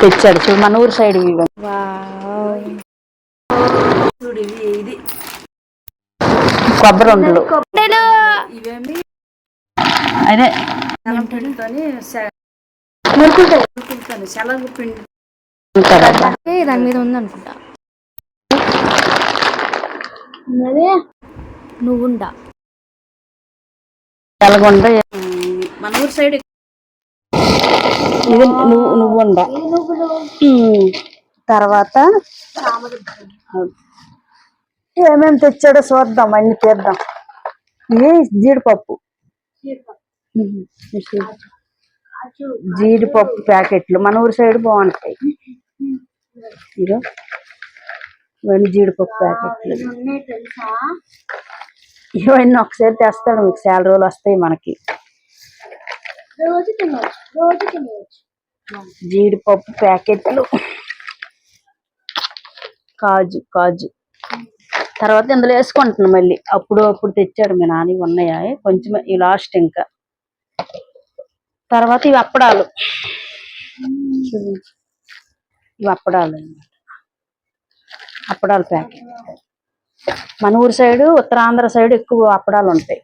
తెచ్చాడు. చూడు మన ఊరు సైడ్ ఇది కొబ్బరి ఉండలు. ఇవేమి అదే. దాని మీద ఉంది అనుకుంటా. నువ్వుండా ఉమ్, మన ఊరు సైడ్ ఇది నువ్వు నువ్వు ఉండ. తర్వాత ఏమేమి తెచ్చాడో చూద్దాం అన్ని తీద్దాం. ఇది జీడిపప్పు? జీడిపప్పు ప్యాకెట్లు మన ఊరు సైడ్ బాగుంటాయి. ఇదో ఇవన్నీ జీడిపప్పు ప్యాకెట్లు. ఇవన్నీ ఒకసారి తెస్తాడు మీకు చాలా రోజులు వస్తాయి మనకి. రోజు తినవచ్చు రోజు తినవచ్చు జీడిపప్పు ప్యాకెట్లు. కాజు కాజు. తర్వాత ఇందులో వేసుకుంటున్నాం మళ్ళీ. అప్పుడు అప్పుడు తెచ్చాడు మీ నాన్న ఉన్నాయా? కొంచెం ఈ లాస్ట్ ఇంకా. తర్వాత ఇవి అప్పడాలు. ఇవి అప్పడాలు అప్పడాలు ప్యాకెట్. మన ఊరు సైడు ఉత్తరాంధ్ర సైడ్ ఎక్కువ అప్పడాలు ఉంటాయి.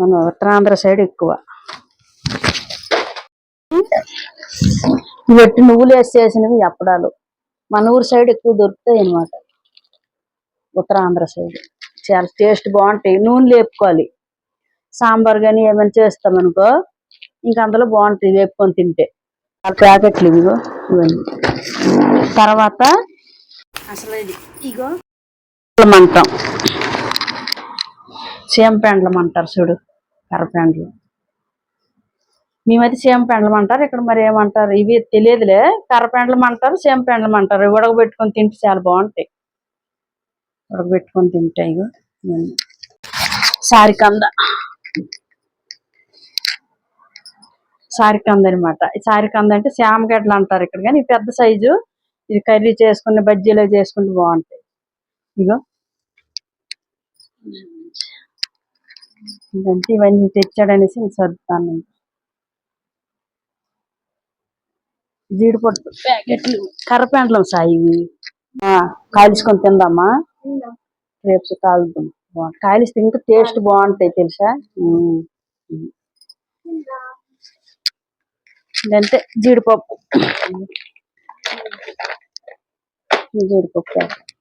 మన ఉత్తరాంధ్ర సైడ్ ఎక్కువ. వెట్టి నువ్వులు వేసి చేసినవి అప్పడాలు మన ఊరు సైడ్ ఎక్కువ దొరుకుతాయి అన్నమాట. ఉత్తరాంధ్ర సైడ్ చాలా టేస్ట్ బాగుంటాయి. నూనె లేపుకోవాలి. సాంబార్ కానీ ఏమైనా చేస్తాం అనుకో ఇంకా అందులో బాగుంటాయి. వేపుకొని తింటే. ఆ ప్యాకెట్లు ఇవిగో ఇవన్నీ. తర్వాత అసలు ఇది ఇగో మంటాం. సేమ్ ప్యాండ్లం అంటారు చూడు కర్రపెండలు. మేమైతే సేమ్ పెండలం అంటారు. ఇక్కడ మరి ఏమంటారు? ఇవి తెలియదులే. కర్రపెండలం అంటారు సేమ్ పెండలం అంటారు. ఉడకబెట్టుకొని తింటే చాలా బాగుంటాయి. ఉడకబెట్టుకొని తింటాయి ఇగో. సారికంద. సారికంద అనమాట ఈ సారికంద అంటే శామగడ్డలు అంటారు ఇక్కడ కానీ ఈ పెద్ద సైజు. ఇది కర్రీ చేసుకుని బజ్జీలో చేసుకుంటే బాగుంటాయి. ఇగో. ఇదంతా ఇవన్నీ తెచ్చాడనేసి సర్దుతాను నేను. జీడిపట్టు ప్యాకెట్లు. కర్రపెండలం సాయి ఇవి. ఆ, కాల్చుకొని తిందామా? రేపు కాలుద్దాం. కాలిస్తే ఇంకా టేస్ట్ బాగుంటాయి తెలుసా. ఇదంతే జీడిపప్పు. జీడిపప్పు.